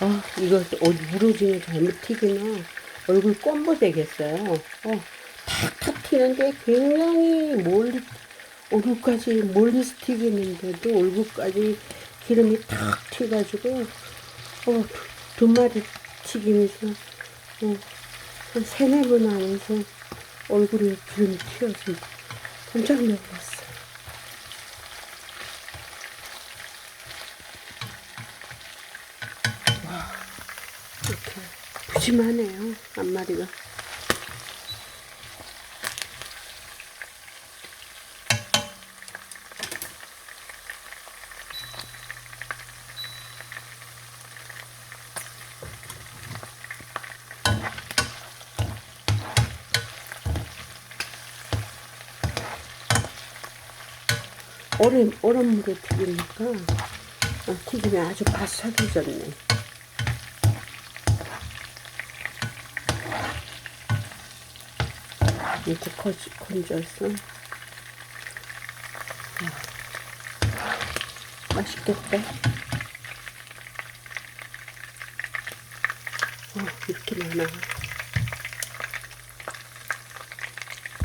아, 이거 어디 무너지면 잘못 튀기나 얼굴 껌보 되겠어요. 어, 탁탁 튀는데 굉장히 멀리, 얼굴까지 멀리서 튀기는데도 얼굴까지 기름이 탁 튀가지고, 어, 두, 두 마리 튀기면서, 어, 한 세네 번 하면서 얼굴에 기름이 튀었습니다. 깜짝 놀랐어요. 이렇게 푸짐하네요 한 마리가. 얼음, 얼음물에 튀기니까 어, 튀김이 아주 바삭해졌네 이렇게 거, 건져서 아, 맛있겠다 어, 이렇게 많아